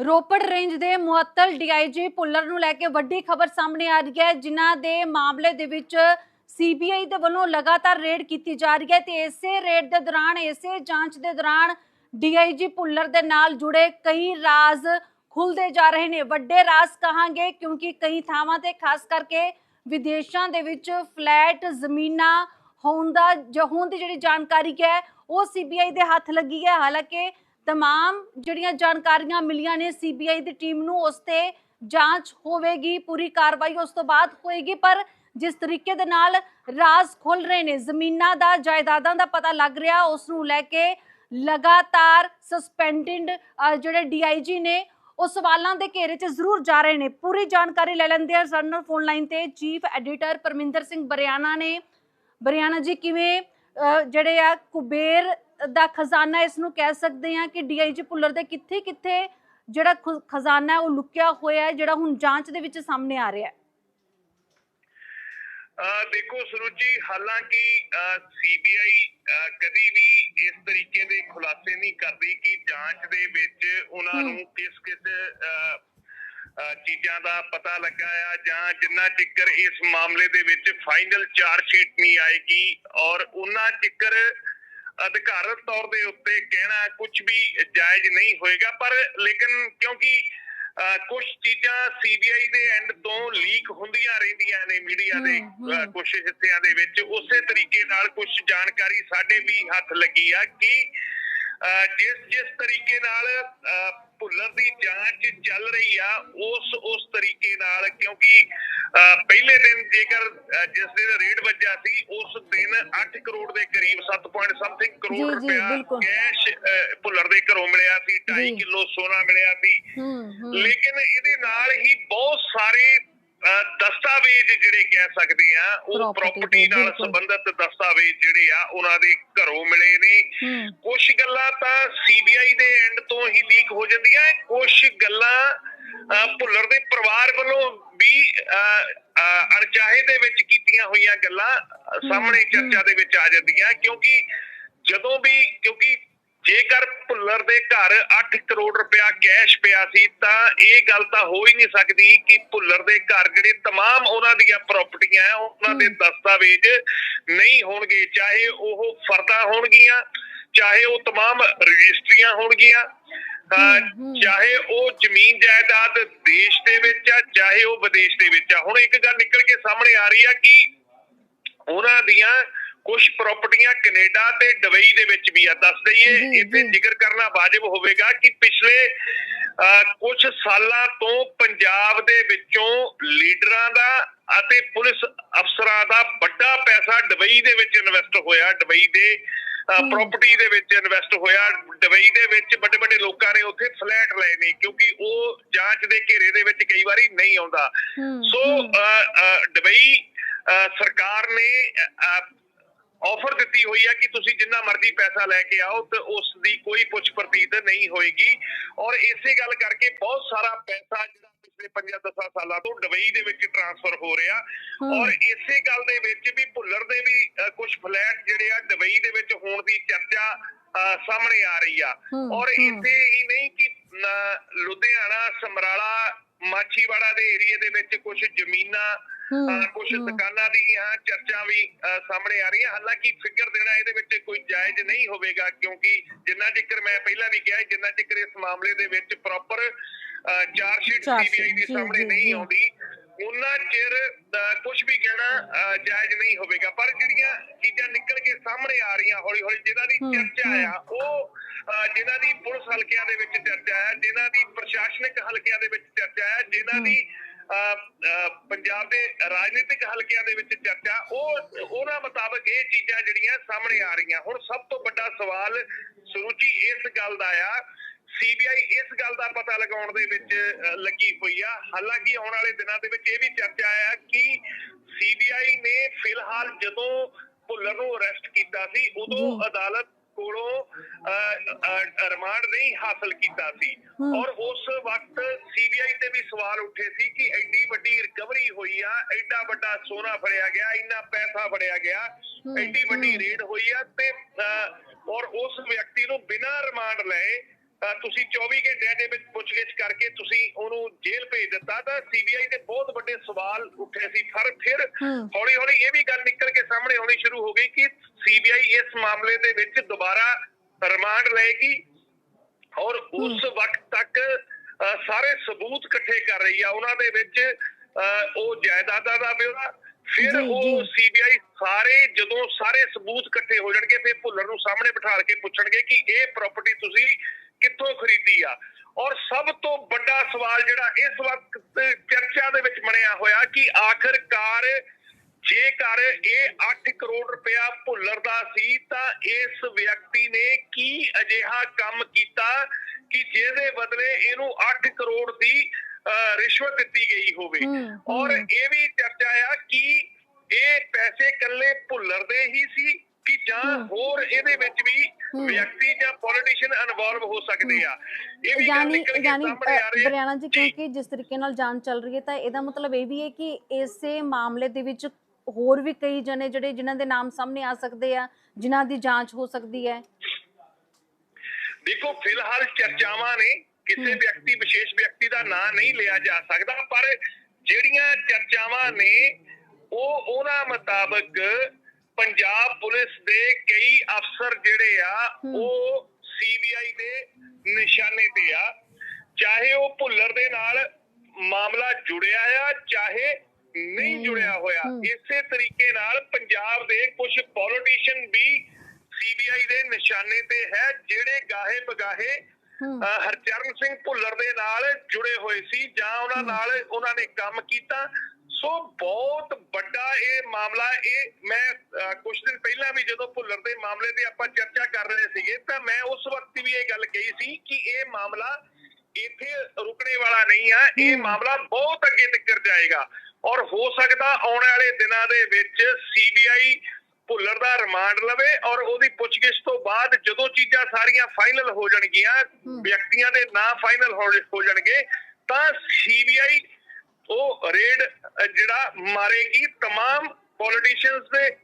Ropar range ਦੇ ਮੁਅੱਤਲ DIG Bhullar ਨੂੰ ਲੈ ਕੇ ਵੱਡੀ ਖਬਰ ਸਾਹਮਣੇ ਆ ਰਹੀ ਹੈ, ਜਿਨ੍ਹਾਂ ਦੇ ਮਾਮਲੇ ਦੇ ਵਿੱਚ ਸੀਬੀਆਈ ਦੇ ਵੱਲੋਂ ਲਗਾਤਾਰ ਰੇਡ ਕੀਤੀ ਜਾ ਰਹੀ ਹੈ ਤੇ ਇਸੇ ਰੇਡ ਦੇ ਦੌਰਾਨ, ਇਸੇ ਜਾਂਚ ਦੇ ਦੌਰਾਨ ਡੀਆਈਜੀ ਪੁੱਲਰ ਦੇ ਨਾਲ ਜੁੜੇ ਕਈ ਰਾਜ਼ ਖੁੱਲਦੇ ਜਾ ਰਹੇ ਨੇ। ਵੱਡੇ ਰਾਜ਼ ਕਹਾਂਗੇ ਕਿਉਂਕਿ ਕਈ ਥਾਵਾਂ ਤੇ ਖਾਸ ਕਰਕੇ ਵਿਦੇਸ਼ਾਂ ਦੇ ਵਿੱਚ ਫਲੈਟ ਜ਼ਮੀਨਾਂ ਹੋਣ ਦਾ, ਜਾਂ ਹੋਣ ਦੀ ਜਿਹੜੀ ਜਾਣਕਾਰੀ ਹੈ, ਉਹ ਸੀਬੀਆਈ ਦੇ ਹੱਥ ਲੱਗੀ ਹੈ। ਹਾਲਾਂਕਿ ਤਮਾਮ ਜਿਹੜੀਆਂ ਜਾਣਕਾਰੀਆਂ ਮਿਲੀਆਂ ਨੇ ਸੀਬੀਆਈ ਦੀ ਟੀਮ ਨੂੰ ਉਸ ਤੇ ਜਾਂਚ ਹੋਵੇਗੀ ਪੂਰੀ ਕਾਰਵਾਈ ਉਸ ਤੋਂ ਬਾਅਦ ਹੋਏਗੀ ਪਰ ਜਿਸ ਤਰੀਕੇ ਦੇ ਨਾਲ ਰਾਜ਼ ਖੁੱਲ ਰਹੇ ਨੇ ਜ਼ਮੀਨਾਂ ਦਾ ਜਾਇਦਾਦਾਂ ਦਾ ਪਤਾ ਲੱਗ ਰਿਹਾ ਉਸ ਨੂੰ ਲੈ ਕੇ ਲਗਾਤਾਰ ਸਸਪੈਂਡਡ ਜਿਹੜੇ ਡੀਆਈਜੀ ਨੇ ਉਹ ਸਵਾਲਾਂ ਦੇ ਘੇਰੇ 'ਚ ਜ਼ਰੂਰ ਜਾ ਰਹੇ ਨੇ ਪੂਰੀ ਜਾਣਕਾਰੀ ਲੈ ਲੈਂਦੇ ਆ ਸਾਡੇ ਨਾਲ ਫੋਨ ਲਾਈਨ ਤੇ ਚੀਫ ਐਡੀਟਰ ਪਰਮਿੰਦਰ ਸਿੰਘ ਬਰਿਆਣਾ ਨੇ ਬਰਿਆਣਾ ਜੀ ਕਿਵੇਂ ਜਿਹੜੇ ਆ ਕੁਬੇਰ ਦਾ ਖਜ਼ਾਨਾ ਇਸ ਨੂੰ ਕਹਿ ਸਕਦੇ ਆ ਕਿ ਡੀਆਈਜੀ ਪੁੱਲਰ ਦੇ ਕਿੱਥੇ ਕਿੱਥੇ ਜਿਹੜਾ ਖਜ਼ਾਨਾ ਹੈ ਉਹ ਲੁਕਿਆ ਹੋਇਆ ਹੈ ਜਿਹੜਾ ਹੁਣ ਜਾਂਚ ਦੇ ਵਿੱਚ ਸਾਹਮਣੇ ਆ ਰਿਹਾ ਹੈ ਦੇਖੋ ਸਰੂਚੀ ਹਾਲਾਂਕਿ ਸੀਬੀਆਈ ਕਦੀ ਵੀ ਇਸ ਤਰੀਕੇ ਦੇ ਖੁਲਾਸੇ ਨਹੀਂ ਕਰਦੀ ਕਿ ਜਾਂਚ ਦੇ ਵਿੱਚ ਉਹਨਾਂ। ਨੂੰ ਕਿਸ ਕਿਸ ਚੀਜ਼ਾਂ ਦਾ ਪਤਾ ਲੱਗਾ ਆ ਜਾਂ ਜਿੰਨਾ ਚਿੱਕਰ ਇਸ ਮਾਮਲੇ ਦੇ ਵਿੱਚ ਫਾਈਨਲ ਚਾਰਜ ਸ਼ੀਟ ਨਹੀਂ ਆਏਗੀ ਔਰ ਉਹਨਾਂ ਚਿੱਕਰ ਅਧਿਕਾਰਤ ਤੌਰ ਦੇ ਉੱਤੇ ਕਹਿਣਾ ਕੁਝ ਵੀ ਜਾਇਜ਼ ਨਹੀਂ ਹੋਏਗਾ ਪਰ ਲੇਕਿਨ ਕਿਉਂਕਿ ਕੁਝ ਚੀਜ਼ਾਂ ਸੀਬੀਆਈ ਦੇ ਐਂਡ ਤੋਂ ਲੀਕ ਹੁੰਦੀਆਂ ਰਹਿੰਦੀਆਂ ਨੇ ਮੀਡੀਆ ਦੇ। ਕੁਝ ਹਿੱਸਿਆਂ ਦੇ ਵਿੱਚ ਉਸੇ ਤਰੀਕੇ ਨਾਲ ਕੁਝ ਜਾਣਕਾਰੀ ਸਾਡੇ ਵੀ ਹੱਥ ਲੱਗੀ ਆ ਕਿ ਜਿਸ ਜਿਸ ਤਰੀਕੇ ਨਾਲ ਭੁੱਲਰ ਦੀ ਜਾਂਚ ਚੱਲ ਰਹੀ ਆ ਉਸ ਉਸ ਤਰੀਕੇ ਨਾਲ ਕਿਉਂਕਿ ਪਹਿਲੇ ਦਿਨ ਜੇਕਰ ਜਿਸ ਦਿਨ ਰੇਡ ਵੱਜਿਆ ਸੀ ਉਸ ਦਿਨ 8 ਕਰੋੜ ਦੇ ਕਰੀਬ 7 ਪੁਆਇੰਟ ਸਮਥਿੰਗ ਕਰੋੜ ਰੁਪਇਆ। ਕੈਸ਼ ਭੁੱਲਰ ਦੇ ਘਰੋਂ ਮਿਲਿਆ ਸੀ 2.5 ਜੀ। ਕਿਲੋ ਸੋਨਾ ਮਿਲਿਆ ਸੀ ਲੇਕਿਨ ਇਹਦੇ ਨਾਲ ਹੀ ਬਹੁਤ ਸਾਰੇ ਦਸਤਾਵੇਜ਼ ਜਿਹੜੇ ਕਹਿ ਸਕਦੇ ਆ ਉਹ ਪ੍ਰਾਪਰਟੀ ਨਾਲ। ਸੰਬੰਧਿਤ ਦਸਤਾਵੇਜ਼ ਜਿਹੜੇ ਆ ਉਹਨਾਂ ਦੇ ਘਰੋਂ ਮਿਲੇ ਨੇ। ਕੁਝ ਗੱਲਾਂ ਤਾਂ ਸੀਬੀਆਈ ਦੇ ਐਂਡ ਤੋਂ ਹੀ ਲੀਕ ਹੋ ਜਾਂਦੀਆਂ ਕੁਝ ਗੱਲਾਂ ਭੁੱਲਰ ਦੇ ਪਰਿਵਾਰ ਵੱਲੋਂ ਵੀ ਅਣਚਾਹੇ ਦੇ ਵਿੱਚ ਕੀਤੀਆਂ ਹੋਈਆਂ ਗੱਲਾਂ ਸਾਹਮਣੇ ਹਮ, ਚਰਚਾ ਦੇ ਵਿੱਚ ਆ ਜਾਂਦੀਆਂ ਕਿਉਂਕਿ ਜਦੋਂ ਵੀ ਕਿਉਂਕਿ ਜੇਕਰ ਭੁੱਲਰ ਦੇ ਘਰ 8 ਕਰੋੜ ਰੁਪਇਆ ਕੈਸ਼ ਪਿਆ ਸੀ ਤਾਂ ਇਹ ਗੱਲ ਤਾਂ ਹੋ ਹੀ ਨਹੀਂ ਸਕਦੀ ਕਿ ਭੁੱਲਰ ਦੇ ਘਰ ਜਿਹੜੇ ਤਮਾਮ ਉਹਨਾਂ ਦੀਆਂ ਪ੍ਰਾਪਰਟੀਆਂ ਆ ਉਹਨਾਂ ਦੇ। ਦਸਤਾਵੇਜ਼ ਨਹੀਂ ਹੋਣਗੇ ਚਾਹੇ ਉਹ ਫਰਦਾ ਹੋਣਗੀਆਂ ਚਾਹੇ ਉਹ ਤਮਾਮ ਰਜਿਸਟਰੀਆਂ ਹੋਣਗੀਆਂ। ਚਾਹੇ ਉਹ ਜ਼ਮੀਨ ਜਾਇਦਾਦ ਦੇਸ਼ ਦੇ ਵਿੱਚ ਆ ਚਾਹੇ ਉਹ ਵਿਦੇਸ਼ ਦੇ ਵਿੱਚ ਆ ਹੁਣ ਇੱਕ ਗੱਲ ਨਿਕਲ ਕੇ ਸਾਹਮਣੇ ਆ ਰਹੀ ਆ ਕਿ ਉਹਨਾਂ ਦੀਆਂ ਕੁਝ ਪ੍ਰਾਪਰਟੀਆਂ ਕੈਨੇਡਾ ਤੇ ਦੁਬਈ ਦੇ ਵਿੱਚ ਵੀ ਆ ਦੱਸ ਦਈਏ ਇੱਥੇ। ਜ਼ਿਕਰ ਕਰਨਾ ਵਾਜਬ ਹੋਵੇਗਾ ਕਿ ਪਿਛਲੇ ਕੁਝ ਸਾਲਾਂ ਤੋਂ ਪੰਜਾਬ ਦੇ ਵਿੱਚੋਂ ਲੀਡਰਾਂ ਦਾ ਅਤੇ ਪੁਲਿਸ ਅਫਸਰਾਂ ਦਾ ਵੱਡਾ ਪੈਸਾ ਦੁਬਈ ਦੇ ਵਿੱਚ ਇਨਵੈਸਟ ਹੋਇਆ ਦੁਬਈ ਦੇ। ਪ੍ਰਾਪਰਟੀ ਦੇ ਵਿੱਚ ਇਨਵੈਸਟ ਹੋਇਆ ਦੁਬਈ ਦੇ ਵਿੱਚ ਵੱਡੇ ਵੱਡੇ ਲੋਕਾਂ ਨੇ ਉੱਥੇ ਫਲੈਟ ਲਏ ਨੇ ਕਿਉਂਕਿ ਉਹ ਜਾਂਚ ਦੇ ਘੇਰੇ ਦੇ ਵਿੱਚ ਕਈ ਵਾਰੀ ਨਹੀਂ ਆਉਂਦਾ ਸੋ ਦੁਬਈ ਸਰਕਾਰ ਨੇ ਆਫਰ ਦਿੱਤੀ ਹੋਈ ਹੈ ਕਿ ਤੁਸੀਂ ਜਿੰਨਾ ਮਰਜ਼ੀ ਪੈਸਾ ਲੈ ਕੇ ਆਓ ਤੇ ਉਸ ਦੀ ਕੋਈ ਪੁੱਛ ਪ੍ਰਤੀਤ ਨਹੀਂ ਹੋਏਗੀ ਔਰ ਇਸੇ ਗੱਲ ਕਰਕੇ ਬਹੁਤ ਸਾਰਾ ਪੈਸਾ ਜਿਹੜਾ ਪਿਛਲੇ 5-10 ਸਾਲਾਂ ਤੋਂ ਦੁਬਈ ਦੇ ਵਿੱਚ ਟ੍ਰਾਂਸਫਰ ਹੋ ਰਿਹਾ। ਔਰ ਇਸੇ ਗੱਲ ਦੇ ਵਿੱਚ ਵੀ ਭੁੱਲਰ ਦੇ ਵੀ ਕੁਝ ਫਲੈਟ ਜਿਹੜੇ ਆ ਦੁਬਈ ਦੇ ਵਿੱਚ ਹੋਣ ਦੀ ਚਰਚਾ ਸਾਹਮਣੇ ਆ ਰਹੀ ਆ ਔਰ। ਇੱਥੇ ਹੀ ਨਹੀਂ ਕਿ ਲੁਧਿਆਣਾ ਸਮਰਾਲਾ ਮਾਛੀਵਾੜਾ ਦੇ ਏਰੀਏ ਦੇ ਵਿੱਚ ਕੁਝ ਜ਼ਮੀਨਾਂ ਕੁਝ ਹੂੰ। ਦੁਕਾਨਾਂ ਦੀਆਂ ਚਰਚਾ ਵੀ ਸਾਹਮਣੇ ਆ ਰਹੀਆਂ ਹਾਲਾਂਕਿ ਫਿਗਰ ਦੇਣਾ ਇਹਦੇ ਵਿੱਚ ਕੋਈ ਜਾਇਜ਼ ਨਹੀਂ ਹੋਵੇਗਾ ਕਿਉਂਕਿ ਜਿੰਨਾ ਜ਼ਿਕਰ ਮੈਂ ਪਹਿਲਾਂ ਵੀ ਕਿਹਾ ਜਿੰਨਾ ਜ਼ਿਕਰ ਇਸ ਮਾਮਲੇ ਦੇ ਵਿੱਚ proper charge sheet charge sheet, CBI ਦੀ ਸਾਹਮਣੇ ਨਹੀਂ। ਆਉਂਦੀ ਉਹਨਾਂ ਚਿਰ ਕੁਝ ਵੀ ਕਹਿਣਾ ਜਾਇਜ਼ ਨਹੀਂ ਹੋਵੇਗਾ ਪਰ ਜਿਹੜੀਆਂ ਚੀਜ਼ਾਂ ਨਿਕਲ ਕੇ ਸਾਹਮਣੇ ਆ ਰਹੀਆਂ ਹੌਲੀ ਹੌਲੀ ਜਿਨ੍ਹਾਂ ਦੀ ਹੂੰ, ਚਰਚਾ ਹੂੰ। ਆ ਉਹ ਜਿਨ੍ਹਾਂ ਦੀ ਪੁਲਿਸ ਹਲਕਿਆਂ ਦੇ ਵਿੱਚ ਚਰਚਾ ਹੈ ਜਿਨ੍ਹਾਂ ਦੀ ਪ੍ਰਸ਼ਾਸਨਿਕ ਹਲਕਿਆਂ ਦੇ ਵਿੱਚ ਚਰਚਾ ਹੈ ਜਿਨ੍ਹਾਂ ਹੂੰ। ਦੀ ਪੰਜਾਬ ਦੇ ਰਾਜਨੀਤਿਕ ਹਲਕਿਆਂ ਦੇ ਵਿੱਚ ਚਰਚਾ ਉਹ ਉਹਨਾਂ ਮੁਤਾਬਕ ਇਹ ਚੀਜ਼ਾਂ ਜਿਹੜੀਆਂ ਸਾਹਮਣੇ ਆ ਰਹੀਆਂ ਹੁਣ ਸਭ ਤੋਂ ਵੱਡਾ ਸਵਾਲ ਸੁਰੂਚੀ ਇਸ ਗੱਲ ਦਾ ਆ ਸੀਬੀਆਈ ਇਸ ਗੱਲ ਦਾ ਪਤਾ ਲਗਾਉਣ ਦੇ ਵਿੱਚ ਲੱਗੀ ਹੋਈ ਆ ਹਾਲਾਂਕਿ ਆਉਣ ਵਾਲੇ ਦਿਨਾਂ ਦੇ ਵਿੱਚ ਇਹ ਵੀ ਚਰਚਾ ਆ ਕਿ ਸੀਬੀਆਈ ਨੇ ਫਿਲਹਾਲ ਜਦੋਂ ਭੁੱਲਰ ਨੂੰ ਅਰੈਸਟ ਕੀਤਾ ਸੀ ਉਦੋਂ। ਅਦਾਲਤ ਕੋਲੋਂ ਰਿਮਾਂਡ ਨਹੀਂ ਹਾਸਲ ਕੀਤਾ ਸੀ। ਔਰ ਉਸ ਵਕਤ ਸੀਬੀਆਈ ਤੇ ਵੀ ਸਵਾਲ ਉੱਠੇ ਸੀ ਕਿ ਐਡੀ ਵੱਡੀ ਰਿਕਵਰੀ ਹੋਈ ਆ ਐਡਾ ਵੱਡਾ ਸੋਨਾ ਫੜਿਆ ਗਿਆ ਇੰਨਾ ਪੈਸਾ ਫੜਿਆ ਗਿਆ ਐਡੀ ਵੱਡੀ। ਰੇਡ ਹੋਈ ਆ ਤੇ ਔਰ ਉਸ ਵਿਅਕਤੀ ਨੂੰ ਬਿਨਾਂ ਰਿਮਾਂਡ ਲਏ ਤੁਸੀਂ 24 ਘੰਟਿਆਂ ਦੇ ਵਿੱਚ ਪੁੱਛਗਿੱਛ ਕਰਕੇ ਤੁਸੀਂ ਉਹਨੂੰ ਜੇਲ੍ਹ ਭੇਜ ਦਿੱਤਾ ਤਾਂ ਸੀਬੀਆਈ ਦੇ ਬਹੁਤ ਵੱਡੇ ਸਵਾਲ ਉੱਠੇ ਸੀ। ਪਰ ਫਿਰ ਹੌਲੀ ਹੌਲੀ ਇਹ ਵੀ ਗੱਲ ਨਿਕਲ ਕੇ ਸਾਹਮਣੇ ਆਉਣੀ ਸ਼ੁਰੂ ਹੋ ਗਈ ਕਿ ਸੀਬੀਆਈ ਇਸ ਮਾਮਲੇ ਦੇ ਵਿੱਚ ਦੁਬਾਰਾ ਰਿਮਾਂਡ ਲਏਗੀ ਔਰ ਉਸ ਵਕਤ ਤੱਕ ਸਾਰੇ ਸਬੂਤ ਇਕੱਠੇ ਕਰ ਰਹੀ ਆ। ਉਹਨਾਂ ਦੇ ਵਿੱਚ ਉਹ ਜਾਇਦਾਦਾਂ ਦਾ ਬਿਊਰਾ ਫਿਰ ਉਹ। ਸੀਬੀਆਈ ਸਾਰੇ ਜਦੋਂ ਸਾਰੇ ਸਬੂਤ ਇਕੱਠੇ ਹੋ ਜਾਣਗੇ ਫਿਰ ਭੁੱਲਰ ਨੂੰ ਸਾਹਮਣੇ ਬਿਠਾ ਕੇ ਪੁੱਛਣਗੇ ਕਿ ਇਹ ਪ੍ਰਾਪਰਟੀ ਤੁਸੀਂ ਕਿੱਥੋਂ ਖਰੀਦੀ ਆ ਔਰ ਸਭ ਤੋਂ ਵੱਡਾ ਸਵਾਲ ਜਿਹੜਾ ਇਸ ਵਕਤ ਚਰਚਾ ਦੇ ਵਿੱਚ ਬਣਿਆ ਹੋਇਆ ਕਿ ਆਖਰਕਾਰ ਜੇਕਰ ਇਹ 8 ਕਰੋੜ ਰੁਪਇਆ ਭੁੱਲਰ ਦਾ ਸੀ ਤਾਂ ਇਸ ਵਿਅਕਤੀ ਨੇ ਕੀ ਅਜਿਹਾ ਕੰਮ ਕੀਤਾ ਕਿ ਜਿਹਦੇ ਬਦਲੇ ਇਹਨੂੰ 8 ਕਰੋੜ ਦੀ ਰਿਸ਼ਵਤ ਦਿੱਤੀ ਗਈ ਹੋਵੇ। ਔਰ ਇਹ ਵੀ ਚਰਚਾ ਆ ਕਿ ਇਹ ਪੈਸੇ ਕੱਲੇ ਭੁੱਲਰ ਦੇ ਹੀ ਸੀ ਕਿ ਜਾਂ। ਹੋਰ ਇਹਦੇ ਵਿੱਚ ਵੀ। ਵਿਅਕਤੀ ਜਾਂ ਪੋਲੀਟੀਸ਼ੀਅਨ ਇਨਵੋਲਵ ਹੋ ਸਕਦੇ ਆ ਇਹ ਵੀ ਗੱਲ ਨਿਕਲ ਕੇ ਸਾਹਮਣੇ ਆ ਰਹੀ ਹੈ ਬਰਿਆਣਾ ਜੀ। ਕਿਉਂਕਿ ਜਿਸ ਤਰੀਕੇ ਨਾਲ ਜਾਂਚ ਚੱਲ ਰਹੀ ਹੈ ਤਾਂ ਇਹਦਾ ਮਤਲਬ ਇਹ ਵੀ ਹੈ ਕਿ ਇਸੇ ਮਾਮਲੇ ਦੇ ਵਿੱਚ ਹੋਰ ਵੀ ਕਈ ਜਣੇ ਜਿਹੜੇ ਜਿਨ੍ਹਾਂ ਦੇ ਨਾਮ ਸਾਹਮਣੇ ਆ ਸਕਦੇ ਆ ਜਿਨ੍ਹਾਂ ਦੀ ਜਾਂਚ ਹੋ ਸਕਦੀ ਹੈ ਦੇਖੋ ਫਿਲਹਾਲ ਚਰਚਾਵਾਂ ਨੇ ਕਿਸੇ। ਵਿਅਕਤੀ ਵਿਸ਼ੇਸ਼ ਵਿਅਕਤੀ ਦਾ ਨਾਂ ਨਹੀਂ ਲਿਆ ਜਾ ਸਕਦਾ ਪਰ ਜਿਹੜੀਆਂ ਚਰਚਾਵਾਂ ਨੇ ਉਹ ਉਹਨਾਂ ਮੁਤਾਬਕ ਪੰਜਾਬ ਪੁਲਿਸ ਦੇ ਕਈ ਅਫਸਰ ਜਿਹੜੇ ਆ। ਉਹ ਸੀਬੀਆਈ ਦੇ ਨਿਸ਼ਾਨੇ ਤੇ ਆ। ਚਾਹੇ ਉਹ ਭੁੱਲਰ ਦੇ ਨਾਲ ਮਾਮਲਾ ਜੁੜਿਆ ਆ ਚਾਹੇ ਨਹੀਂ ਜੁੜਿਆ ਹੋਇਆ। ਇਸੇ ਤਰੀਕੇ ਨਾਲ ਪੰਜਾਬ ਦੇ ਕੁਝ ਪੋਲੀਟੀਸ਼ੀਅਨ ਵੀ ਸੀਬੀਆਈ ਦੇ ਨਿਸ਼ਾਨੇ ਤੇ ਹੈ ਜਿਹੜੇ ਗਾਹੇ ਬਗਾਹੇ ਹਰਚਰਨ ਸਿੰਘ ਭੁੱਲਰ ਦੇ ਨਾਲ ਜੁੜੇ ਹੋਏ ਸੀ ਜਾਂ ਉਹਨਾਂ ਨਾਲ ਉਹਨਾਂ ਨੇ ਕੰਮ ਕੀਤਾ। ਸੋ ਬਹੁਤ ਵੱਡਾ ਇਹ ਮਾਮਲਾ ਇਹ ਮੈਂ ਕੁਝ ਦਿਨ ਪਹਿਲਾਂ ਵੀ ਜਦੋਂ ਭੁੱਲਰ ਦੇ ਮਾਮਲੇ ਤੇ ਆਪਾਂ ਚਰਚਾ ਕਰ ਰਹੇ ਸੀਗੇ ਤਾਂ ਮੈਂ ਉਸ ਵਕਤ ਵੀ ਇਹ ਗੱਲ ਕਹੀ ਸੀ ਕਿ ਇਹ ਮਾਮਲਾ ਇੱਥੇ ਰੁਕਣੇ ਵਾਲਾ ਨਹੀਂ ਆ ਇਹ। ਮਾਮਲਾ ਬਹੁਤ ਅੱਗੇ ਤੱਕ ਜਾਏਗਾ ਔਰ ਹੋ ਸਕਦਾ ਆਉਣ ਵਾਲੇ ਦਿਨਾਂ ਦੇ ਵਿੱਚ ਸੀਬੀਆਈ ਭੁੱਲਰ ਦਾ ਰਿਮਾਂਡ ਲਵੇ ਔਰ ਉਹਦੀ ਪੁੱਛਗਿੱਛ ਤੋਂ ਬਾਅਦ ਜਦੋਂ ਚੀਜ਼ਾਂ ਸਾਰੀਆਂ ਫਾਈਨਲ ਹੋ ਜਾਣਗੀਆਂ। ਵਿਅਕਤੀਆਂ ਦੇ ਨਾਂ ਫਾਈਨਲ ਹੋ ਜਾਣਗੇ ਤਾਂ ਸੀਬੀਆਈ ਉਹ ਰੇਡ ਅ, ਜਿਹੜਾ ਮਾਰੇਗੀ तमाम ਪੋਲੀਟੀਸ਼ੀਅਨਸ ਦੇ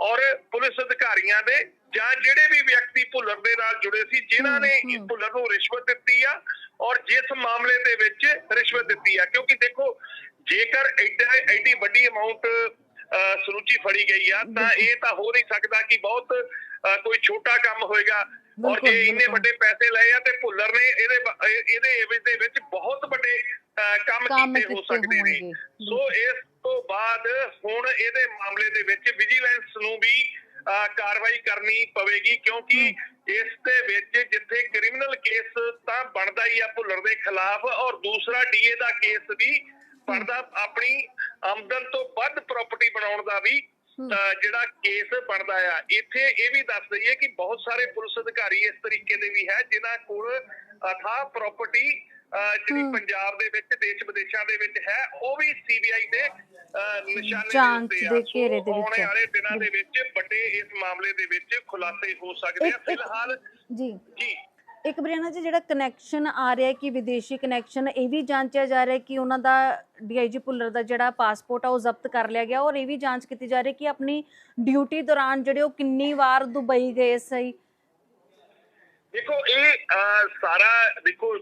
ਔਰ ਪੁਲਿਸ ਅਧਿਕਾਰੀਆਂ ਦੇ ਜਾਂ ਜਿਹੜੇ ਵੀ ਵਿਅਕਤੀ ਭੁੱਲਰ ਦੇ ਨਾਲ ਜੁੜੇ ਸੀ ਜਿਨ੍ਹਾਂ ਨੇ ਹਮ, ਹਮ। ਭੁੱਲਰ ਨੂੰ ਰਿਸ਼ਵਤ ਦਿੱਤੀ ਆ ਔਰ ਜਿਸ ਮਾਮਲੇ ਦੇ ਵਿੱਚ ਰਿਸ਼ਵਤ ਦਿੱਤੀ ਆ ਕਿਉਂਕਿ ਦੇਖੋ ਜੇਕਰ ਐਡਾ ਐਡੀ ਵੱਡੀ ਅਮਾਉਂਟ ਸਰੂਚੀ ਫੜੀ ਗਈ ਆ ਤਾਂ ਇਹ ਤਾਂ ਹੋ ਨਹੀਂ ਸਕਦਾ ਕਿ ਬਹੁਤ ਅ, ਕੋਈ ਛੋਟਾ ਕੰਮ ਹੋਏਗਾ ਔਰ ਬਿਲਕੁਲ, ਜੇ ਇੰਨੇ ਬਿਲਕੁਲ। ਵੱਡੇ ਪੈਸੇ ਲਏ ਆ ਤੇ ਭੁੱਲਰ ਨੇ ਇਹਦੇ ਬ- ਇਹ- ਇਹਦੇ ਏਵਜ ਦੇ ਵਿੱਚ ਬਹੁਤ ਵੱਡੇ ਅ, ਕੰਮ ਕੀਤੇ ਹੋ ਸਕਦੇ ਨੇ। ਸੋ ਇਸ ਤੋਂ ਬਾਅਦ ਹੁਣ ਇਹਦੇ ਮਾਮਲੇ ਦੇ ਵਿੱਚ ਵਿਜੀਲੈਂਸ ਨੂੰ ਵੀ ਕਾਰਵਾਈ ਕਰਨੀ ਪਵੇਗੀ ਕਿਉਂਕਿ ਇਸ ਦੇ ਵਿੱਚ ਜਿੱਥੇ ਕ੍ਰਿਮੀਨਲ ਕੇਸ ਤਾਂ ਬਣਦਾ ਹੀ ਆ ਭੁੱਲਰ ਦੇ ਖਿਲਾਫ ਔਰ ਦੂਸਰਾ ਡੀਏ ਦਾ ਕੇਸ ਵੀ ਬਣਦਾ ਆਪਣੀ ਆਮਦਨ ਤੋਂ ਵੱਧ ਪ੍ਰਾਪਰਟੀ ਬਣਾਉਣ ਦਾ ਵੀ ਜਿਹੜਾ ਕੇਸ ਬਣਦਾ ਆ। ਇੱਥੇ ਇਹ ਵੀ ਦੱਸ ਦਈਏ ਕਿ ਬਹੁਤ ਸਾਰੇ ਪੁਲਿਸ ਅਧਿਕਾਰੀ ਇਸ ਤਰੀਕੇ ਦੇ ਵੀ ਹੈ ਜਿਨ੍ਹਾਂ ਕੋਲ ਅਥਾਹ ਪ੍ਰਾਪਰਟੀ ਜਿਹੜੀ। ਪੰਜਾਬ ਦੇ ਵਿੱਚ ਦੇਸ਼ ਵਿਦੇਸ਼ਾਂ ਦੇ ਵਿੱਚ ਹੈ ਉਹ ਵੀ ਸੀਬੀਆਈ ਦੇ ਨਿਸ਼ਾਨੇ। ਦੇ ਘੇਰੇ ਦੇ ਵਿੱਚ ਆਉਣੇ। ਵਾਲੇ ਦਿਨਾਂ ਦੇ ਵਿੱਚ ਵੱਡੇ ਇਸ ਮਾਮਲੇ ਦੇ ਵਿੱਚ ਖੁਲਾਸੇ ਹੋ ਸਕਦੇ ਆ ਫਿਲਹਾਲ ਜੀ ਜੀ ਇੱਕ ਬਰਿਆਨਾ ਜੀ ਜਿਹੜਾ ਕਨੈਕਸ਼ਨ ਆ ਰਿਹਾ ਹੈ ਕਿ ਵਿਦੇਸ਼ੀ ਕਨੈਕਸ਼ਨ ਇਹ ਵੀ ਜਾਂਚਿਆ ਜਾ ਰਿਹਾ ਹੈ ਕਿ ਉਹਨਾਂ ਦਾ ਡੀਆਈਜੀ ਭੁੱਲਰ ਦਾ ਜਿਹੜਾ ਪਾਸਪੋਰਟ ਆ ਉਹ ਜ਼ਬਤ ਕਰ ਲਿਆ ਗਿਆ ਔਰ ਇਹ ਵੀ ਜਾਂਚ ਕੀਤੀ ਜਾ ਰਹੀ ਹੈ ਕਿ ਆਪਣੀ ਡਿਊਟੀ ਦੌਰਾਨ ਜਿਹੜੇ ਉਹ ਕਿੰਨੀ ਵਾਰ ਦੁਬਈ ਗਏ ਸਹੀ ਦੇਖੋ ਇਹ ਸਾਰਾ ਦੇਖੋ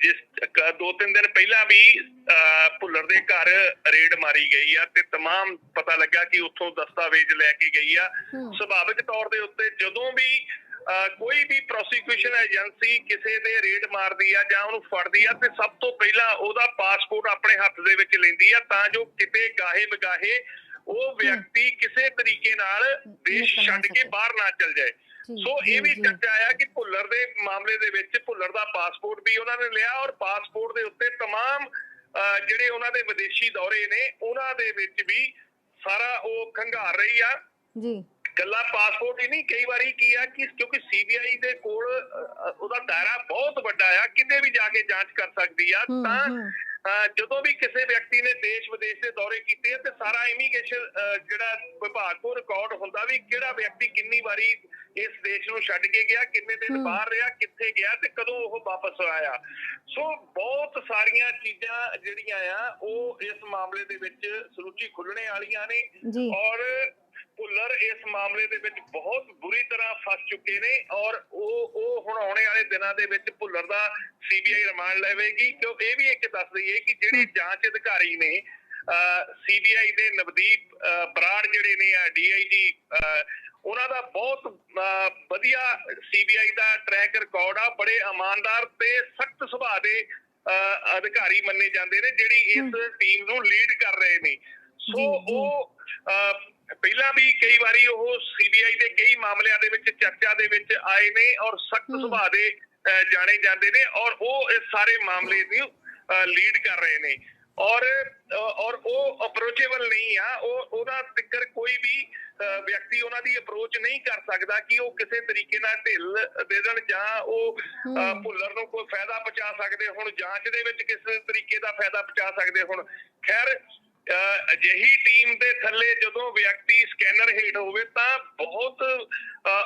ਜਿਸ ਕ- ਦੋ ਤਿੰਨ ਦਿਨ ਪਹਿਲਾਂ ਵੀ ਅ, ਭੁੱਲਰ ਦੇ ਘਰ ਰੇਡ ਮਾਰੀ ਗਈ ਆ ਤੇ तमाम ਪਤਾ ਲੱਗਾ ਕਿ ਉੱਥੋਂ ਦਸਤਾਵੇਜ਼ ਲੈ ਕੇ ਗਈ ਆ ਹੂੰ। ਸੁਭਾਵਿਕ ਤੌਰ ਦੇ ਉੱਤੇ ਜਦੋਂ ਵੀ ਅ, ਕੋਈ ਵੀ ਪ੍ਰੋਸੀਕਿਊਸ਼ਨ ਏਜੰਸੀ ਕਿਸੇ ਦੇ ਰੇਡ ਮਾਰਦੀ ਆ ਜਾਂ ਉਹਨੂੰ ਫੜਦੀ ਆ ਤੇ ਸਭ ਤੋਂ ਪਹਿਲਾਂ ਉਹਦਾ ਪਾਸਪੋਰਟ ਆਪਣੇ ਹੱਥ ਦੇ ਵਿੱਚ ਲੈਂਦੀ ਆ ਤਾਂ ਜੋ ਕਿਤੇ ਗਾਹੇ ਬਗਾਹੇ ਉਹ ਵਿਅਕਤੀ ਕਿਸੇ ਤਰੀਕੇ ਨਾਲ ਦੇਸ਼ ਨਿਕਲ ਨਾ ਛੱਡ ਕੇ ਸਕੇ। ਬਾਹਰ ਨਾ ਚਲ ਜਾਏ ਜੀ, ਸੋ ਜੀ, ਇਹ ਵੀ ਜੀ। ਚਰਚਾ ਆਇਆ ਕਿ ਭੁੱਲਰ ਦੇ ਮਾਮਲੇ ਦੇ ਵਿੱਚ ਭੁੱਲਰ ਦਾ ਪਾਸਪੋਰਟ ਵੀ ਉਹਨਾਂ ਨੇ ਲਿਆ ਔਰ ਪਾਸਪੋਰਟ ਦੇ ਉੱਤੇ तमाम ਅਹ, ਜਿਹੜੇ ਉਹਨਾਂ ਦੇ ਵਿਦੇਸ਼ੀ ਦੌਰੇ ਨੇ ਉਹਨਾਂ ਦੇ ਵਿੱਚ ਵੀ ਸਾਰਾ ਉਹ ਖੰਗਾਰ ਰਹੀ ਆ ਜੀ ਗੱਲਾਂ ਪਾਸਪੋਰਟ ਹੀ ਨਹੀਂ ਕਈ ਵਾਰੀ ਕੀ ਆ ਕਿ ਕਿਉਂਕਿ ਸੀਬੀਆਈ ਦੇ ਕੋਲ ਅਹ, ਉਹਦਾ ਦਾਇਰਾ ਬਹੁਤ ਵੱਡਾ ਆ ਕਿਤੇ ਵੀ ਜਾ ਕੇ ਜਾਂਚ ਕਰ ਸਕਦੀ ਆ ਹੂੰ, ਤਾਂ ਹੂੰ। ਅਹ, ਜਦੋਂ ਵੀ ਕਿਸੇ ਵਿਅਕਤੀ ਨੇ ਦੇਸ਼ ਵਿਦੇਸ਼ ਦੇ ਦੌਰੇ ਕੀਤੇ ਆ ਤੇ ਸਾਰਾ ਇਮੀਗ੍ਰੇਸ਼ਨ ਜਿਹੜਾ ਵਿਭਾਗ ਕੋਲ ਰਿਕਾਰਡ ਹੁੰਦਾ ਵੀ ਕਿਹੜਾ ਵਿਅਕਤੀ ਕਿੰਨੀ ਵਾਰੀ ਇਸ ਦੇਸ਼ ਨੂੰ ਛੱਡ ਕੇ ਗਿਆ ਕਿੰਨੇ ਦਿਨ। ਬਾਹਰ ਰਿਹਾ ਕਿੱਥੇ ਗਿਆ ਤੇ ਕਦੋਂ ਉਹ ਵਾਪਸ ਆਇਆ। ਸੋ ਬਹੁਤ ਸਾਰੀਆਂ ਚੀਜ਼ਾਂ ਜਿਹੜੀਆਂ ਆ ਉਹ ਇਸ ਮਾਮਲੇ ਦੇ ਵਿੱਚ ਸਰੂਚੀ ਖੁੱਲਣੇ ਵਾਲੀਆਂ ਨੇ ਔਰ ਭੁੱਲਰ ਇਸ ਮਾਮਲੇ ਦੇ ਵਿੱਚ ਬਹੁਤ ਬੁਰੀ ਤਰ੍ਹਾਂ ਫਸ ਚੁੱਕੇ ਨੇ ਔਰ ਉਹ ਉਹ ਹੁਣ ਆਉਣੇ ਵਾਲੇ ਦਿਨਾਂ ਦੇ ਵਿੱਚ ਭੁੱਲਰ ਦਾ ਸੀਬੀਆਈ ਰਿਮਾਂਡ ਲਵੇਗੀ। ਕਿਉਂ? ਇਹ ਵੀ ਇੱਕ ਦੱਸ ਦਈਏ ਕਿ ਜਿਹੜੇ ਜਾਂਚ ਅਧਿਕਾਰੀ ਨੇ ਸੀਬੀਆਈ ਦੇ ਨਵਦੀਪ ਬਰਾੜ ਜਿਹੜੇ ਨੇ ਆ ਡੀਆਈਜੀ ਉਹਨਾਂ ਦਾ ਬਹੁਤ ਵਧੀਆ ਸੀਬੀਆਈ ਦਾ ਟਰੈਕ ਰਿਕਾਰਡ ਆ ਬੜੇ ਇਮਾਨਦਾਰ ਤੇ ਸਖਤ ਸੁਭਾਅ ਦੇ ਅਧਿਕਾਰੀ ਮੰਨੇ ਜਾਂਦੇ ਨੇ ਜਿਹੜੀ ਇਸ ਟੀਮ ਨੂੰ ਲੀਡ ਕਰ ਰਹੇ ਨੇ ਸੋ। ਉਹ ਪਹਿਲਾਂ ਵੀ ਕਈ ਵਾਰੀ ਉਹ ਸੀਬੀਆਈ ਦੇ ਕਈ ਮਾਮਲਿਆਂ ਦੇ ਵਿੱਚ ਚਰਚਾ ਦੇ ਵਿੱਚ ਆਏ ਨੇ ਔਰ ਸਖਤ। ਸੁਭਾਅ ਦੇ ਜਾਣੇ ਜਾਂਦੇ ਨੇ ਔਰ ਉਹ ਇਸ ਸਾਰੇ ਮਾਮਲੇ ਨੂੰ ਲੀਡ ਕਰ ਰਹੇ ਨੇ ਔਰ ਔਰ ਉਹ ਅਪਰੋਚੇਬਲ ਨਹੀਂ ਆ ਉਹ ਉਹਦਾ ਤਿੱਕਰ ਕੋਈ ਵੀ ਵਿਅਕਤੀ ਉਹਨਾਂ ਦੀ ਅਪਰੋਚ ਨਹੀਂ ਕਰ ਸਕਦਾ ਕਿ ਉਹ ਕਿਸੇ ਤਰੀਕੇ ਨਾਲ ਢਿੱਲ ਦੇ ਦੇਣ ਜਾਂ ਉਹ। ਭੁੱਲਰ ਨੂੰ ਕੋਈ ਫਾਇਦਾ ਪਹੁੰਚਾ ਸਕਦੇ ਹੁਣ ਜਾਂਚ ਦੇ ਵਿੱਚ ਕਿਸ ਤਰੀਕੇ ਦਾ ਫਾਇਦਾ ਪਹੁੰਚਾ ਸਕਦੇ ਹੁਣ ਖੈਰ ਅਜਿਹੀ ਟੀਮ ਦੇ ਥੱਲੇ ਜਦੋਂ ਵਿਅਕਤੀ ਸਕੈਨਰ ਹੇਠ ਹੋਵੇ ਤਾਂ ਬਹੁਤ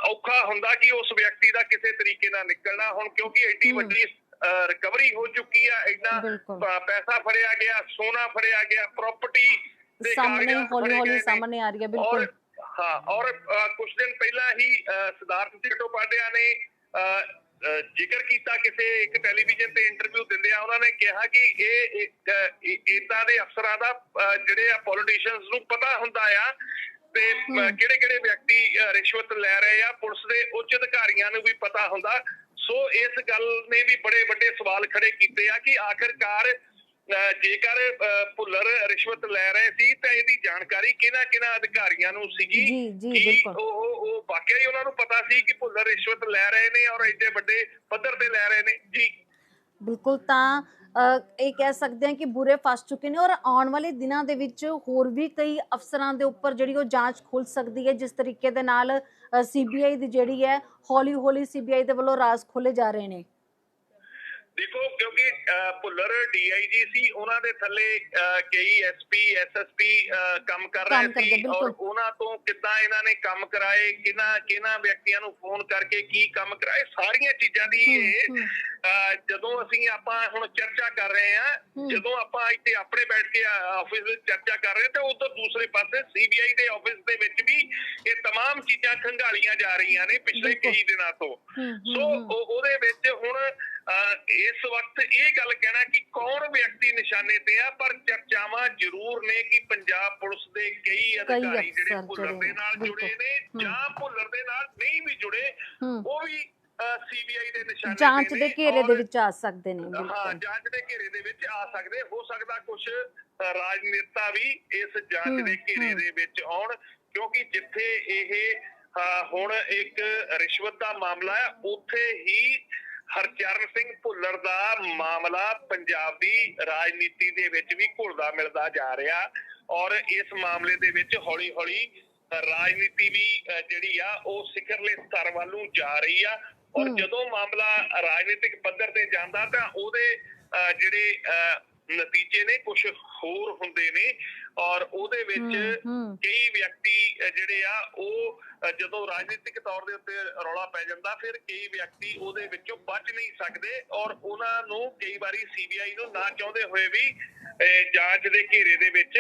ਔਖਾ ਹੁੰਦਾ ਕਿ ਉਸ ਵਿਅਕਤੀ ਦਾ ਕਿਸੇ ਤਰੀਕੇ ਨਾਲ ਨਿਕਲਣਾ ਹੁਣ ਕਿਉਂਕਿ ਐਡੀ। ਵੱਡੀ ਰਿਕਵਰੀ ਹੋ ਚੁੱਕੀ ਆ। ਪ- ਪੈਸਾ ਫੜਿਆ ਗਿਆ ਸੋਨਾ ਫੜਿਆ ਗਿਆ ਪ੍ਰਾਪਰਟੀ ਦੇ ਸਾਹਮਣੇ ਹੌਲੀ ਹੌਲੀ ਨੇ। ਸਾਹਮਣੇ ਆ ਰਹੀ ਹੈ ਬਿਲਕੁਲ ਹਾਂ ਔਰ ਕੁਝ ਦਿਨ ਪਹਿਲਾਂ ਹੀ ਅ, ਸਿਧਾਰਥ ਚਟੋਪਾਧਿਆ ਨੇ ਜ਼ਿਕਰ ਕੀਤਾ ਕਿਸੇ ਇੱਕ ਟੈਲੀਵਿਜ਼ਨ ਤੇ ਇੰਟਰਵਿਊ ਦਿੰਦੇ ਆ ਉਹਨਾਂ ਨੇ ਕਿਹਾ ਕਿ ਇਹ ਇੱਕ ਇਦਾਂ ਦੇ ਅਫਸਰਾਂ ਦਾ ਜਿਹੜੇ ਆ ਪੋਲੀਟੀਸ਼ੀਅਨਸ ਨੂੰ ਪਤਾ ਹੁੰਦਾ ਆ ਤੇ। ਕਿਹੜੇ ਕਿਹੜੇ ਵਿਅਕਤੀ ਰਿਸ਼ਵਤ ਲੈ ਰਹੇ ਆ ਪੁਲਿਸ ਦੇ ਉੱਚ ਅਧਿਕਾਰੀਆਂ ਨੂੰ ਵੀ ਪਤਾ ਹੁੰਦਾ ਸੋ ਇਸ ਗੱਲ ਨੇ ਵੀ ਬੜੇ ਵੱਡੇ ਸਵਾਲ ਖੜੇ ਕੀਤੇ ਆ ਕਿ ਆਖਿਰਕਾਰ ਜੇਕਰ ਭੁੱਲਰ ਰਿਸ਼ਵਤ ਲੈ ਰਹੇ ਸੀ ਤਾਂ ਇਹਦੀ ਜਾਣਕਾਰੀ ਕਿਹਨਾਂ ਕਿਹਨਾਂ ਅਧਿਕਾਰੀਆਂ ਨੂੰ ਸੀਗੀ? ਜੀ, ਜੀ, ਕੀ ਬਿਲਕੁਲ। ਉਹ ਉਹ ਵਾਕਿਆ ਹੀ ਉਹਨਾਂ ਨੂੰ ਪਤਾ ਸੀ ਕਿ ਭੁੱਲਰ ਰਿਸ਼ਵਤ ਲੈ ਰਹੇ ਨੇ ਔਰ ਐਡੇ ਵੱਡੇ ਪੱਧਰ ਤੇ ਲੈ ਰਹੇ ਨੇ? ਜੀ। ਬਿਲਕੁਲ ਤਾਂ ਇਹ ਕਹਿ ਸਕਦੇ ਹਾਂ ਕਿ ਬੁਰੇ ਫਸ ਚੁੱਕੇ ਨੇ ਔਰ ਆਉਣ ਵਾਲੇ ਦਿਨਾਂ ਦੇ ਵਿੱਚ ਹੋਰ ਵੀ ਕਈ ਅਫਸਰਾਂ ਦੇ ਉੱਪਰ ਜਿਹੜੀ ਉਹ ਜਾਂਚ ਖੁੱਲ ਸਕਦੀ ਹੈ ਜਿਸ ਤਰੀਕੇ ਦੇ ਨਾਲ ਸੀਬੀਆਈ ਦੀ ਜਿਹੜੀ ਹੈ ਹੌਲੀ ਹੌਲੀ ਸੀਬੀਆਈ ਦੇ ਵੱਲੋਂ ਰਾਜ਼ ਖੋਲੇ ਜਾ ਰਹੇ ਨੇ। ਦੇਖੋ ਕਿਉਂਕਿ ਅਹ, ਭੁੱਲਰ ਡੀਆਈਜੀ ਸੀ ਉਹਨਾਂ ਦੇ ਥੱਲੇ ਅਹ, ਕਈ ਐਸਪੀ ਐਸਐਸਪੀ ਕੰਮ ਕਰ ਕੰਮ ਰਹੇ ਕਰਦੇ, ਸੀ ਬਿਲਕੁਲ। ਔਰ ਉਹਨਾਂ ਤੋਂ ਕਿੱਦਾਂ ਇਹਨਾਂ ਨੇ ਕੰਮ ਕਰਾਏ ਕਿਹਨਾਂ ਕਿਹਨਾਂ ਵਿਅਕਤੀਆਂ ਨੂੰ ਫੋਨ ਕਰਕੇ ਕੀ ਕੰਮ ਕਰਾਏ ਸਾਰੀਆਂ ਚੀਜ਼ਾਂ ਦੀ ਹੂੰ, ਇਹ ਹੂੰ। ਅਹ, ਜਦੋਂ ਅਸੀਂ ਆਪਾਂ ਹੁਣ ਚਰਚਾ ਕਰ ਰਹੇ ਹਾਂ ਹੂੰ। ਜਦੋਂ ਆਪਾਂ ਇੱਥੇ ਆਪਣੇ ਬੈਠ ਕੇ ਆਫਿਸ ਵਿੱਚ ਚਰਚਾ ਕਰ ਰਹੇ ਹਾਂ ਤੇ ਉਧਰ ਦੂਸਰੇ ਪਾਸੇ ਸੀਬੀਆਈ ਦੇ ਆਫਿਸ ਦੇ ਵਿੱਚ ਵੀ ਇਹ तमाम ਚੀਜ਼ਾਂ ਖੰਗਾਲੀਆਂ ਜਾ ਰਹੀਆਂ ਨੇ ਪਿਛਲੇ ਬਿਲਕੁਲ। ਕਈ ਦਿਨਾਂ ਤੋਂ ਹੂੰ, ਹੂੰ, ਸੋ ਹੂੰ। ਉਹ- ਉਹਦੇ ਵਿੱਚ ਹੁਣ ਅਹ, ਇਸ ਵਕਤ ਇਹ ਗੱਲ ਕਹਿਣਾ ਕਿ ਕੌਣ ਵਿਅਕਤੀ ਨਿਸ਼ਾਨੇ ਤੇ ਆ ਪਰ ਚਰਚਾਵਾਂ ਜ਼ਰੂਰ ਨੇ ਕਿ ਪੰਜਾਬ ਪੁਲਿਸ ਦੇ ਕਈ ਅਧਿਕਾਰੀ ਜਿਹੜੇ ਭੁੱਲਰ ਦੇ ਨਾਲ। ਜੁੜੇ ਨੇ। ਜਾਂ ਭੁੱਲਰ ਦੇ ਨਾਲ ਨਹੀਂ ਵੀ ਜੁੜੇ ਉਹ ਵੀ ਸੀਬੀਆਈ ਦੇ ਨਿਸ਼ਾਨੇ ਜਾਂਚ ਦੇ ਘੇਰੇ ਦੇ ਵਿੱਚ ਆ ਸਕਦੇ ਨੇ ਹਾਂ ਜਾਂਚ ਦੇ ਘੇਰੇ ਦੇ ਵਿੱਚ ਆ ਸਕਦੇ ਹੋ ਸਕਦਾ ਕੁਝ ਰਾਜਨੇਤਾ ਵੀ ਇਸ ਜਾਂਚ ਦੇ ਘੇਰੇ। ਦੇ ਵਿੱਚ ਆਉਣ ਕਿਉਂਕਿ ਜਿੱਥੇ ਇਹ ਹੁਣ ਇੱਕ ਰਿਸ਼ਵਤ ਦਾ ਮਾਮਲਾ ਹੈ ਉੱਥੇ ਹੀ ਹਰਚਰਨ ਸਿੰਘ ਭੁੱਲਰ ਦਾ ਮਾਮਲਾ ਪੰਜਾਬ ਦੀ ਰਾਜਨੀਤੀ ਦੇ ਵਿੱਚ ਵੀ ਘੁਲਦਾ ਮਿਲਦਾ ਜਾ ਰਿਹਾ ਔਰ ਇਸ ਮਾਮਲੇ ਦੇ ਵਿੱਚ ਹੌਲੀ-ਹੌਲੀ ਰਾਜਨੀਤੀ ਵੀ ਜਿਹੜੀ ਆ ਉਹ ਸਿਖਰਲੇ ਸਤਰ ਵੱਲ ਜਾ ਰਹੀ ਆ ਔਰ। ਜਦੋਂ ਮਾਮਲਾ ਰਾਜਨੀਤਿਕ ਪੱਧਰ ਤੇ ਜਾਂਦਾ ਤਾਂ ਉਹਦੇ ਜਿਹੜੇ ਨਤੀਜੇ ਨੇ ਕੁਝ ਹੋਰ ਹੁੰਦੇ ਨੇ ਔਰ ਉਹਦੇ ਵਿੱਚ। ਕਈ ਵਿਅਕਤੀ ਜਿਹੜੇ ਆ ਉਹ ਜਦੋਂ ਰਾਜਨੀਤਿਕ ਤੌਰ ਦੇ ਉੱਤੇ ਰੌਲਾ ਪੈ ਜਾਂਦਾ ਫਿਰ ਕਈ ਵਿਅਕਤੀ ਉਹਦੇ ਵਿੱਚੋਂ ਬਚ ਨਹੀਂ ਸਕਦੇ ਔਰ ਉਹਨਾਂ ਨੂੰ ਕਈ ਵਾਰੀ ਸੀਬੀਆਈ ਨੂੰ ਨਾ ਚਾਹੁੰਦੇ ਹੋਏ ਵੀ ਜਾਂਚ ਦੇ ਘੇਰੇ ਦੇ ਵਿੱਚ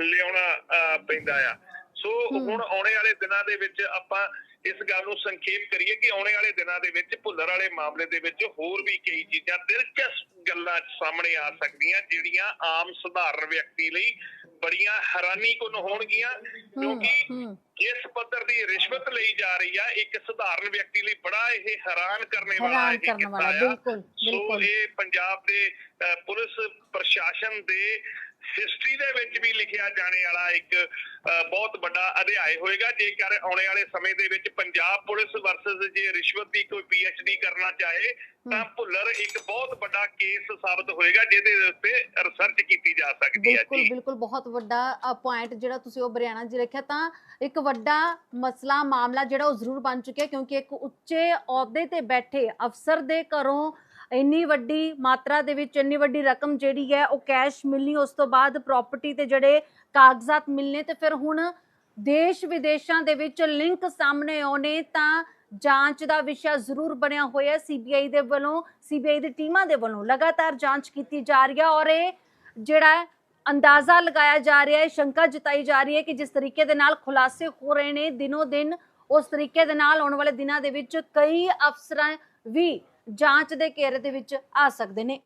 ਲਿਆਉਣਾ ਪੈਂਦਾ ਆ ਸੋ। ਹੁਣ ਆਉਣੇ ਵਾਲੇ ਦਿਨਾਂ ਦੇ ਵਿੱਚ ਆਪਾਂ ਇਸ ਗੱਲ ਨੂੰ ਸੰਖੇਪ ਕਰੀਏ ਕਿ ਆਉਣੇ ਵਾਲੇ ਦਿਨਾਂ ਦੇ ਵਿੱਚ ਭੁੱਲਰ ਵਾਲੇ ਮਾਮਲੇ ਦੇ ਵਿੱਚ ਹੋਰ ਵੀ ਕਈ ਚੀਜ਼ਾਂ ਦਿਲਚਸਪ ਗੱਲਾਂ ਸਾਹਮਣੇ ਆ ਸਕਦੀਆਂ ਜਿਹੜੀਆਂ ਆਮ ਸਧਾਰਨ ਵਿਅਕਤੀ ਲਈ ਬੜੀਆਂ ਹੈਰਾਨੀਕੁਨ ਹੋਣਗੀਆਂ ਹੂੰ ਕਿਉਂਕਿ ਇਸ ਪੱਧਰ ਦੀ ਰਿਸ਼ਵਤ ਲਈ ਜਾ ਰਹੀ ਆ ਇੱਕ ਸਧਾਰਨ ਵਿਅਕਤੀ ਲਈ ਬੜਾ ਇਹ ਹੈਰਾਨ ਕਰਨੇ ਵਾਲਾ ਹੈਰਾਨ ਇਹ ਕਿੱਸਾ ਆ। ਬਿਲਕੁਲ ਬਿਲਕੁਲ ਇਹ ਪੰਜਾਬ ਦੇ ਪੁਲਿਸ ਪ੍ਰਸ਼ਾਸਨ ਦੇ ਹਿਸਟਰੀ ਦੇ ਵਿੱਚ ਵੀ ਲਿਖਿਆ ਜਾਣੇ ਵਾਲਾ ਇੱਕ ਬਹੁਤ ਵੱਡਾ ਅਧਿਆਇ ਹੋਏਗਾ। ਜੇਕਰ ਆਉਣੇ ਵਾਲੇ ਸਮੇਂ ਦੇ ਵਿੱਚ ਪੰਜਾਬ ਪੁਲਿਸ ਵਰਸਸ ਜੇ ਰਿਸ਼ਵਤ ਦੀ ਕੋਈ ਪੀਐਚਡੀ ਕਰਨਾ ਚਾਹੇ ਤਾਂ ਭੁੱਲਰ ਇੱਕ ਬਹੁਤ ਵੱਡਾ ਕੇਸ ਸਾਬਤ ਹੋਏਗਾ ਜਿਹਦੇ ਉੱਤੇ ਰਿਸਰਚ ਕੀਤੀ ਜਾ ਸਕਦੀ ਹੈ ਬਿਲਕੁਲ ਜੀ। ਬਿਲਕੁਲ ਬਹੁਤ ਵੱਡਾ ਪੁਆਇੰਟ ਜਿਹੜਾ ਤੁਸੀਂ ਉਹ ਬਰਿਆਣਾ ਜੀ ਰੱਖਿਆ ਤਾਂ ਇੱਕ ਵੱਡਾ ਮਸਲਾ ਮਾਮਲਾ ਜਿਹੜਾ ਉਹ ਜ਼ਰੂਰ ਬਣ ਚੁੱਕਿਆ ਕਿਉਂਕਿ ਇੱਕ ਉੱਚੇ ਅਹੁਦੇ ਤੇ ਬੈਠੇ ਅਫਸਰ ਦੇ ਘਰੋਂ ਇੰਨੀ ਵੱਡੀ ਮਾਤਰਾ ਦੇ ਵਿੱਚ, ਇੰਨੀ ਵੱਡੀ ਰਕਮ ਜਿਹੜੀ ਹੈ ਉਹ ਕੈਸ਼ ਮਿਲਣੀ, ਉਸ ਤੋਂ ਬਾਅਦ ਪ੍ਰਾਪਰਟੀ ਤੇ ਜਿਹੜੇ ਕਾਗਜ਼ਾਤ ਮਿਲਨੇ ਤੇ ਫਿਰ ਹੁਣ ਦੇਸ਼ ਵਿਦੇਸ਼ਾਂ ਦੇ ਵਿੱਚ ਲਿੰਕ ਸਾਹਮਣੇ ਆਉਣੇ ਤਾਂ ਜਾਂਚ ਦਾ ਵਿਸ਼ਾ ਜ਼ਰੂਰ ਬਣਿਆ ਹੋਇਆ ਸੀਬੀਆਈ ਦੇ ਵੱਲੋਂ ਸੀਬੀਆਈ ਦੀ ਟੀਮਾਂ ਦੇ ਵੱਲੋਂ ਲਗਾਤਾਰ ਜਾਂਚ ਕੀਤੀ ਜਾ ਰਹੀ ਹੈ ਔਰ ਇਹ ਜਿਹੜਾ ਅੰਦਾਜ਼ਾ ਲਗਾਇਆ ਜਾ ਰਿਹਾ ਹੈ, ਸ਼ੰਕਾ ਜਤਾਈ ਜਾ ਰਹੀ ਹੈ ਕਿ ਜਿਸ ਤਰੀਕੇ ਦੇ ਨਾਲ ਖੁਲਾਸੇ ਹੋ ਰਹੇ ਨੇ ਦਿਨੋ ਦਿਨ, ਉਸ ਤਰੀਕੇ ਦੇ ਨਾਲ ਆਉਣ ਵਾਲੇ ਦਿਨਾਂ ਦੇ ਵਿੱਚ ਕਈ ਅਫਸਰਾਂ ਵੀ ਜਾਂਚ ਦੇ ਘੇਰੇ ਦੇ ਵਿੱਚ ਆ ਸਕਦੇ ਨੇ।